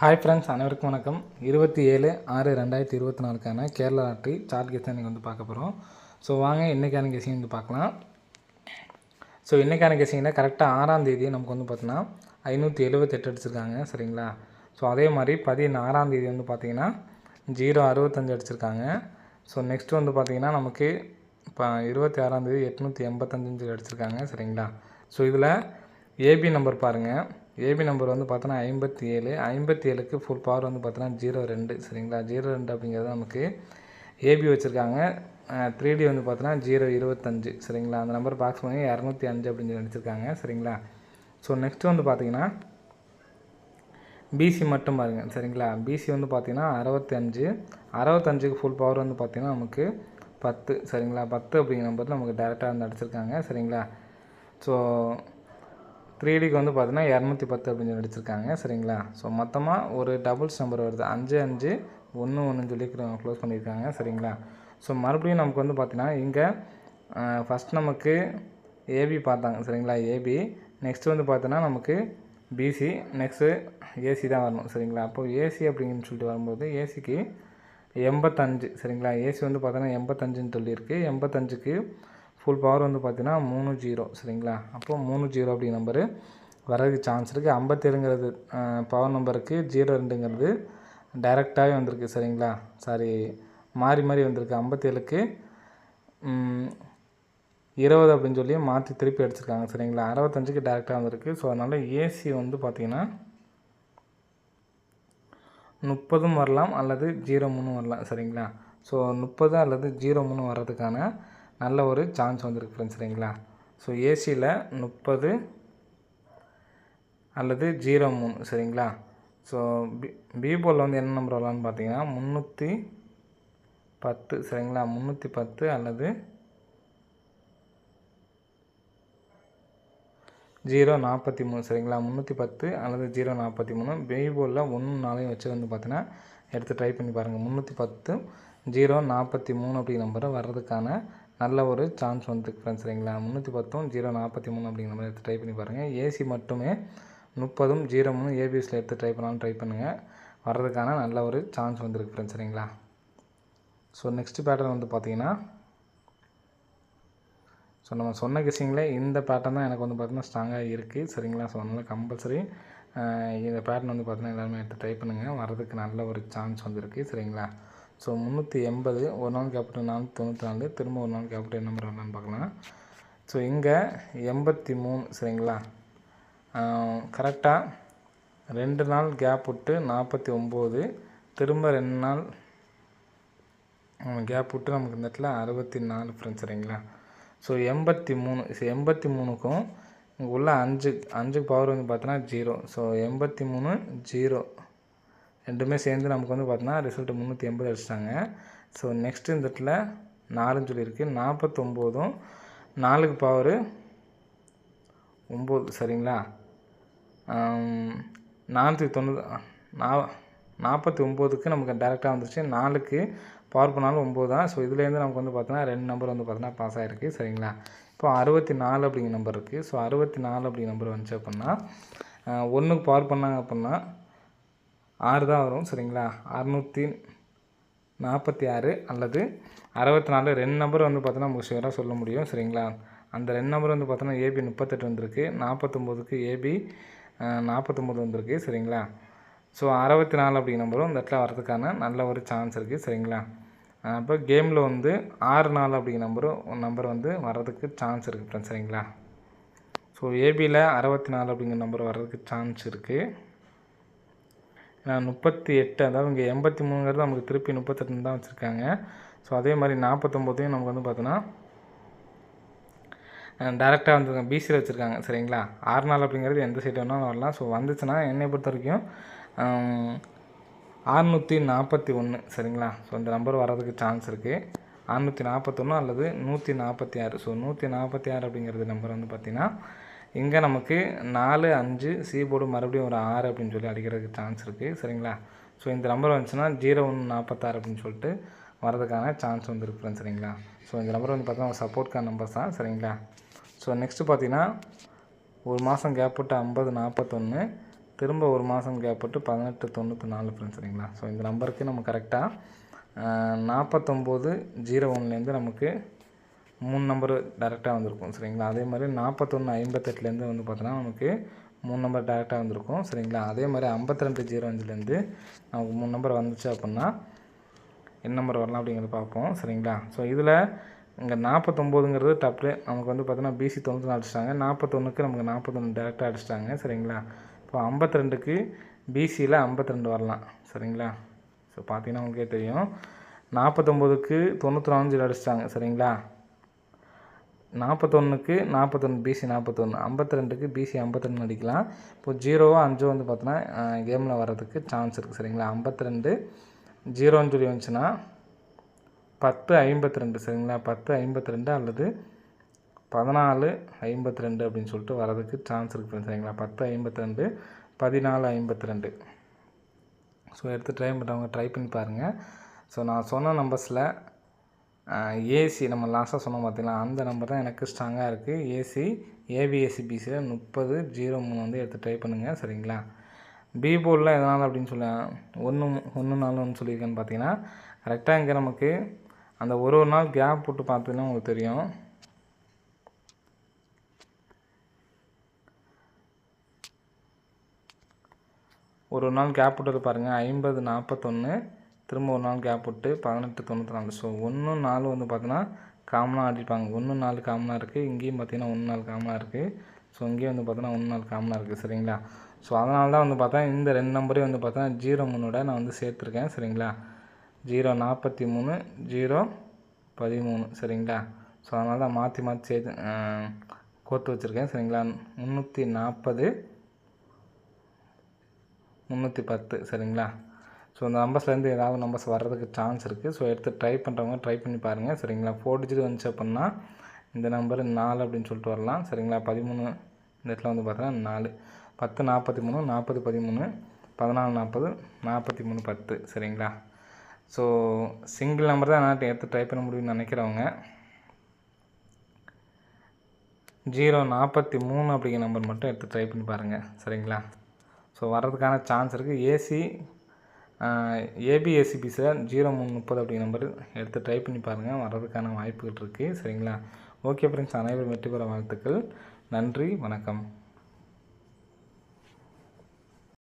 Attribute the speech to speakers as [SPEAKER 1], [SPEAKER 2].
[SPEAKER 1] Hi friends அனைவருக்கும் வணக்கம். இருபத்தி ஏழு ஆறு ரெண்டாயிரத்தி இருபத்தி நாலுக்கான கேரளா லாட்ரி சார்ட் கெஸ் நீங்கள் வந்து பார்க்க போகிறோம் ஸோ வாங்க இன்றைக்கான கெஸிங் வந்து பார்க்கலாம். ஸோ இன்றைக்கான கெஸிங்கில் கரெக்டாக ஆறாம் தேதி நமக்கு வந்து பார்த்தீங்கன்னா ஐநூற்றி எழுபத்தெட்டு அடிச்சிருக்காங்க சரிங்களா? ஸோ அதே மாதிரி பதினாறாம் தேதி வந்து பார்த்தீங்கன்னா ஜீரோ அறுபத்தஞ்சு அடிச்சிருக்காங்க. ஸோ நெக்ஸ்ட் வந்து பார்த்தீங்கன்னா நமக்கு இப்போ இருபத்தி ஆறாம் தேதி எட்நூற்றி எண்பத்தஞ்சு அடிச்சிருக்காங்க சரிங்களா? ஸோ இதில் ஏபி நம்பர் பாருங்கள் ஏபி நம்பர் வந்து பார்த்தோன்னா ஐம்பத்தி ஏழு ஐம்பத்தி ஏழுக்கு ஃபுல் பவர் வந்து பார்த்தோன்னா ஜீரோ ரெண்டு. சரிங்களா? ஜீரோ ரெண்டு அப்படிங்கிறது நமக்கு ஏபி வச்சுருக்காங்க. த்ரீ டி வந்து பார்த்தோன்னா ஜீரோ இருபத்தஞ்சு. சரிங்களா? அந்த நம்பர் பாக்ஸ் பண்ணி இரநூத்தி அஞ்சு அப்படின்னு சொல்லி அடிச்சிருக்காங்க சரிங்களா? ஸோ நெக்ஸ்ட் வந்து பார்த்தீங்கன்னா பிசி மட்டும் பாருங்கள் சரிங்களா? பிசி வந்து பார்த்தீங்கன்னா அறுபத்தி அஞ்சு அறுபத்தஞ்சுக்கு ஃபுல் பவர் வந்து பார்த்தீங்கன்னா நமக்கு பத்து. சரிங்களா? பத்து அப்படிங்கிற நம்பர் நமக்கு டேரெக்டாக வந்து அடிச்சிருக்காங்க. சரிங்களா? ஸோ த்ரீ டிக்கு வந்து பார்த்தீங்கன்னா இரநூத்தி பத்து அப்படின்னு சொல்லி அடிச்சிருக்காங்க சரிங்களா? ஸோ மொத்தமாக ஒரு டபுள்ஸ் நம்பர் வருது. அஞ்சு அஞ்சு ஒன்று ஒன்றுன்னு சொல்லி க்ளோஸ் பண்ணியிருக்காங்க சரிங்களா? ஸோ மறுபடியும் நமக்கு வந்து பார்த்தீங்கன்னா இங்கே ஃபஸ்ட் நமக்கு ஏபி பார்த்தாங்க சரிங்களா? ஏபி நெக்ஸ்ட்டு வந்து பார்த்தோன்னா நமக்கு பிசி நெக்ஸ்ட்டு ஏசி தான் வரணும் சரிங்களா? அப்போது ஏசி அப்படின்னு சொல்லிட்டு வரும்போது ஏசிக்கு எண்பத்தஞ்சு சரிங்களா? ஏசி வந்து பார்த்தோன்னா எண்பத்தஞ்சுன்னு சொல்லியிருக்கு. எண்பத்தஞ்சுக்கு ஃபுல் பவர் வந்து பார்த்திங்கன்னா மூணு ஜீரோ சரிங்களா? அப்போது மூணு ஜீரோ அப்படி நம்பரு வரதுக்கு சான்ஸ் இருக்குது ஐம்பத்தேழுங்கிறது பவர் நம்பருக்கு ஜீரோ ரெண்டுங்கிறது டைரெக்டாகவே வந்திருக்கு சரிங்களா? சாரி மாறி மாறி வந்திருக்கு. ஐம்பத்தேழுக்கு இருபது அப்படின்னு சொல்லி மாற்றி திருப்பி அடிச்சிருக்காங்க சரிங்களா? அறுபத்தஞ்சுக்கு டேரெக்டாக வந்திருக்கு. ஸோ அதனால் ஏசி வந்து பார்த்திங்கன்னா முப்பதும் வரலாம் அல்லது ஜீரோ மூணும் வரலாம் சரிங்களா? ஸோ முப்பது அல்லது ஜீரோ மூணு வர்றதுக்கான நல்ல ஒரு சான்ஸ் வந்திருக்கு ஃப்ரெண்ட்ஸ் சரிங்களா? ஸோ ஏசியில் முப்பது அல்லது ஜீரோ மூணு சரிங்களா? ஸோ பி பீபோலில் வந்து என்ன நம்பர் வரலான்னு பார்த்தீங்கன்னா முந்நூற்றி பத்து சரிங்களா? முந்நூற்றி பத்து அல்லது ஜீரோ நாற்பத்தி மூணு சரிங்களா? முந்நூற்றி பத்து அல்லது ஜீரோ நாற்பத்தி மூணு. பேபோலில் ஒன்று நாளையும் வச்சு வந்து பார்த்தீங்கன்னா எடுத்து ட்ரை பண்ணி பாருங்கள் முந்நூற்றி பத்து ஜீரோ நாற்பத்தி மூணு அப்படிங்கிற நம்பரை வர்றதுக்கான நல்ல ஒரு சான்ஸ் வந்துருக்கு ஃப்ரெண்ட்ஸ் சரிங்களா? முந்நூற்றி பத்தும் ஜீரோ நாற்பத்தி மூணு அப்படிங்கிற மாதிரி எடுத்து ட்ரை பண்ணி பாருங்கள் ஏசி மட்டுமே முப்பதும் ஜீரோ மூணு ஏபிஎஸில் எடுத்து ட்ரை பண்ணாலும் ட்ரை பண்ணுங்கள் வர்றதுக்கான நல்ல ஒரு சான்ஸ் வந்துருக்கு ஃப்ரெண்ட்ஸ் சரிங்களா? ஸோ நெக்ஸ்ட் பேட்டர்ன் வந்து பார்த்தீங்கன்னா ஸோ நம்ம சொன்ன கெஸிங்கில் இந்த பேட்டர்ன் தான் எனக்கு வந்து பார்த்திங்கன்னா ஸ்ட்ராங்காக இருக்குது சரிங்களா? ஸோ அதனால் கம்பல்சரி இந்த பேட்டர்ன் வந்து பார்த்திங்கன்னா எல்லாருமே எடுத்து ட்ரை பண்ணுங்கள் வர்றதுக்கு நல்ல ஒரு சான்ஸ் வந்துருக்கு சரிங்களா? ஸோ முந்நூற்றி எண்பது ஒரு நாள் கேபிட்டல் நானூற்றி தொண்ணூற்றி நாலு திரும்ப ஒரு நாள் கேபிட்டல் நம்பர் என்னன்னு பார்க்கலாம். ஸோ இங்கே எண்பத்தி மூணு சரிங்களா? கரெக்டாக ரெண்டு நாள் கேப் விட்டு நாற்பத்தி ஒம்பது திரும்ப ரெண்டு நாள் கேப் விட்டு நமக்கு இந்த இடத்துல அறுபத்தி நாலு ஃப்ரெண்ட்ஸ் சரிங்களா? ஸோ எண்பத்தி மூணு ஸோ எண்பத்தி மூணுக்கும் இங்கே உள்ள அஞ்சு அஞ்சுக்கு பவர் வந்து பார்த்தோன்னா ஜீரோ ஸோ எண்பத்தி மூணு ஜீரோ ரெண்டுமே சேர்ந்து நமக்கு வந்து பார்த்தோன்னா ரிசல்ட் முந்நூற்றி எண்பது அடிச்சிட்டாங்க. ஸோ நெக்ஸ்ட்டு இந்த இடத்துல நாலுன்னு சொல்லியிருக்கு. நாற்பத்தொம்போதும் நாலுக்கு பவரு ஒம்பது சரிங்களா? நானூற்றி தொண்ணூறு நா நாற்பத்தி ஒம்போதுக்கு நமக்கு டேரெக்டாக வந்துருச்சு. நாலுக்கு பவர் பண்ணாலும் ஒம்பது தான். ஸோ இதுலேருந்து நமக்கு வந்து பார்த்தோன்னா ரெண்டு நம்பர் வந்து பார்த்தோன்னா பாஸ் ஆகிருக்கு சரிங்களா? இப்போ அறுபத்தி நாலு அப்படிங்கிற நம்பர் இருக்குது ஸோ அறுபத்தி நாலு அப்படிங்கிற நம்பர் வந்துச்சு அப்படின்னா ஒன்றுக்கு பவர் பண்ணாங்க அப்படின்னா ஆறு தான் வரும் சரிங்களா? அறநூற்றி நாற்பத்தி ஆறு அல்லது அறுபத்தி நாலு. ரெண்டு நம்பர் வந்து பார்த்தோன்னா நமக்கு ஷுவராக சொல்ல முடியும் சரிங்களா? அந்த ரெண்டு நம்பர் வந்து பார்த்தோன்னா ஏபி முப்பத்தெட்டு வந்திருக்கு. நாற்பத்தொம்போதுக்கு ஏபி நாற்பத்தொம்போது வந்திருக்கு சரிங்களா? ஸோ அறுபத்தி நாலு அப்படிங்கிற நம்பரும் இந்த இடத்துல வரதுக்கான நல்ல ஒரு சான்ஸ் இருக்குது சரிங்களா? அப்போ கேமில் வந்து ஆறு நாலு அப்படிங்கிற நம்பரும் நம்பர் வந்து வர்றதுக்கு சான்ஸ் இருக்குது ஃப்ரெண்ட்ஸ் சரிங்களா? ஸோ ஏபியில் அறுபத்தி நாலு அப்படிங்கிற நம்பர் வர்றதுக்கு சான்ஸ் இருக்குது முப்பத்தி எட்டு அதாவது இங்கே எண்பத்தி மூணுங்கிறது நமக்கு திருப்பி முப்பத்தெட்டுன்னு தான் வச்சுருக்காங்க. ஸோ அதே மாதிரி நாற்பத்தொம்போதையும் நமக்கு வந்து பார்த்தோன்னா டேரெக்டாக வந்து பிசியில் வச்சுருக்காங்க. சரிங்களா? ஆறு நாள் அப்படிங்கிறது எந்த சைடு வேணாலும் வரலாம். ஸோ வந்துச்சுன்னா என்னை பொறுத்த வரைக்கும் அறுநூற்றி நாற்பத்தி ஒன்று சரிங்களா? ஸோ இந்த நம்பர் வர்றதுக்கு சான்ஸ் இருக்குது அறுநூற்றி நாற்பத்தொன்று அல்லது நூற்றி நாற்பத்தி ஆறு. ஸோ நூற்றி நாற்பத்தி ஆறு அப்படிங்கிறது நம்பர் வந்து பார்த்திங்கன்னா இங்கே நமக்கு நாலு அஞ்சு சி போர்டு மறுபடியும் ஒரு ஆறு அப்படின்னு சொல்லி அடிக்கிறதுக்கு சான்ஸ் இருக்குது சரிங்களா? ஸோ இந்த நம்பர் வந்துச்சுன்னா ஜீரோ ஒன்று நாற்பத்தாறு அப்படின்னு சொல்லிட்டு வரதுக்கான சான்ஸ் வந்து இருக்குது சரிங்களா? ஸோ இந்த நம்பர் வந்து பார்த்தீங்கன்னா சப்போர்ட்கான நம்பர்ஸ் தான் சரிங்களா? ஸோ நெக்ஸ்ட்டு பார்த்தீங்கன்னா ஒரு மாதம் கேப் விட்டு ஐம்பது நாற்பத்தொன்று திரும்ப ஒரு மாதம் கேப் விட்டு பதினெட்டு தொண்ணூற்றி நாலு ஃப்ரெண்ட்ஸ் சரிங்களா? ஸோ இந்த நம்பருக்கு நம்ம கரெக்டாக நாற்பத்தொம்போது ஜீரோ ஒன்லேருந்து நமக்கு மூணு நம்பர் டேரெக்டாக வந்திருக்கும் சரிங்களா? அதே மாதிரி நாற்பத்தொன்று ஐம்பத்தெட்டுலேருந்து வந்து பார்த்தோன்னா நமக்கு மூணு நம்பர் டேரெக்டாக வந்திருக்கும் சரிங்களா? அதே மாதிரி ஐம்பத்தி ரெண்டு ஜீரோ அஞ்சுலேருந்து நமக்கு மூணு நம்பர் வந்துச்சு அப்படின்னா என்ன நம்பர் வரலாம் அப்படிங்கிறத பார்ப்போம் சரிங்களா? ஸோ இதில் இங்கே நாற்பத்தொம்போதுங்கிறது டப்பு நமக்கு வந்து பார்த்தோன்னா பிசி தொண்ணூற்றி அடிச்சிட்டாங்க. நாற்பத்தொன்றுக்கு நமக்கு நாற்பத்தொன்று டேரெக்டாக அடிச்சிட்டாங்க சரிங்களா? இப்போ ஐம்பத்தி ரெண்டுக்கு பிசியில் ஐம்பத்தி ரெண்டு வரலாம் சரிங்களா? ஸோ பார்த்தீங்கன்னா உங்களுக்கே தெரியும். நாற்பத்தொம்போதுக்கு தொண்ணூற்றி அஞ்சில் அடிச்சிட்டாங்க சரிங்களா? நாற்பத்தொன்றுக்கு நாற்பத்தொன்று பிசி நாற்பத்தொன்று ஐம்பத்தி ரெண்டுக்கு பிசி ஐம்பத்தொன்று அடிக்கலாம். இப்போ ஜீரோவோ அஞ்சோ வந்து பார்த்தோன்னா கேமில் வர்றதுக்கு சான்ஸ் இருக்குது சரிங்களா? ஐம்பத்தி ரெண்டு ஜீரோன்னு சொல்லி வந்துச்சுன்னா பத்து ஐம்பத்தி ரெண்டு சரிங்களா? பத்து ஐம்பத்தி ரெண்டு அல்லது பதினாலு ஐம்பத்தி ரெண்டு அப்படின்னு சொல்லிட்டு வரதுக்கு சான்ஸ் இருக்குது சரிங்களா? பத்து ஐம்பத்தி ரெண்டு பதினாலு ஐம்பத்தி ரெண்டு ஸோ எடுத்து ட்ரை பண்ணுறவங்க ட்ரை பண்ணி பாருங்கள் ஸோ நான் சொன்ன நம்பர்ஸில் ஏசி நம்ம லாஸ்ட்டாக சொன்னோம் பார்த்தீங்களா அந்த நம்பர் தான் எனக்கு ஸ்ட்ராங்காக இருக்குது ஏசி ஏபிஎஸ்சிபிசியில் முப்பது ஜீரோ மூணு வந்து எடுத்து ட்ரை பண்ணுங்கள் சரிங்களா? பி போர்டில் எதனால் அப்படின்னு சொல்ல ஒன்று ஒன்று நாள் ஒன்று சொல்லியிருக்கேன்னு பார்த்தீங்கன்னா கரெக்டாக இங்கே நமக்கு அந்த ஒரு ஒரு நாள் கேப் போட்டு பார்த்தீங்கன்னா உங்களுக்கு தெரியும். ஒரு நாள் கேப் விட்டு பாருங்கள் ஐம்பது நாற்பத்தொன்று திரும்ப ஒரு நாள் கேப் விட்டு பதினெட்டு தொண்ணூற்றி நாலு. ஸோ ஒன்று நாலு வந்து பார்த்தீங்கன்னா காமனாக ஆடிப்பாங்க. ஒன்று நாலு காமனாக இருக்குது இங்கேயும் பார்த்தீங்கன்னா ஒன்று நாலு காமனாக இருக்குது ஸோ இங்கேயும் வந்து பார்த்தீங்கன்னா ஒன்று நாலு காமனாக இருக்குது சரிங்களா? ஸோ அதனால தான் வந்து பார்த்தா இந்த ரெண்டு நம்பரையும் வந்து பார்த்தா ஜீரோ மூணோட நான் வந்து சேர்த்துருக்கேன். சரிங்களா? ஜீரோ நாற்பத்தி மூணு ஜீரோ பதிமூணு. சரிங்களா? ஸோ அதனால தான் மாற்றி மாற்றி சேர்த்து கோர்த்து வச்சுருக்கேன். சரிங்களா? முந்நூற்றி நாற்பது முந்நூற்றி பத்து. சரிங்களா? ஸோ அந்த நம்பர்ஸ்லேருந்து ஏதாவது நம்பர்ஸ் வர்றதுக்கு சான்ஸ் இருக்குது ஸோ எடுத்து ட்ரை பண்ணுறவங்க ட்ரை பண்ணி பாருங்கள் சரிங்களா? ஃபோர் டிஜிட் வந்துச்சு அப்படின்னா இந்த நம்பர் நாலு அப்படின்னு சொல்லிட்டு வரலாம். சரிங்களா? பதிமூணு இந்த இடத்துல வந்து பார்த்தீங்கன்னா நாலு. பத்து நாற்பத்தி மூணு நாற்பது பதிமூணு பதினாலு நாற்பது நாற்பத்தி மூணு பத்து. சரிங்களா? ஸோ சிங்கிள் நம்பர் தான் நான் எடுத்து ட்ரை பண்ண முடியும்னு நினைக்கிறவங்க ஜீரோ நாற்பத்தி மூணு அப்படிங்கிற நம்பர் மட்டும் எடுத்து ட்ரை பண்ணி பாருங்கள் சரிங்களா? ஸோ வர்றதுக்கான சான்ஸ் இருக்குது ஏசி ஏபிஎஸ்சிபிஸில் ஜீரோ மூணு முப்பது அப்படிங்கிற நம்பர் எடுத்து ட்ரை பண்ணி பாருங்கள் வர்றதுக்கான வாய்ப்புகள் இருக்குது சரிங்களா? ஓகே ஃப்ரெண்ட்ஸ் அனைவரும் வெற்றி பெற வாழ்த்துக்கள். நன்றி. வணக்கம்.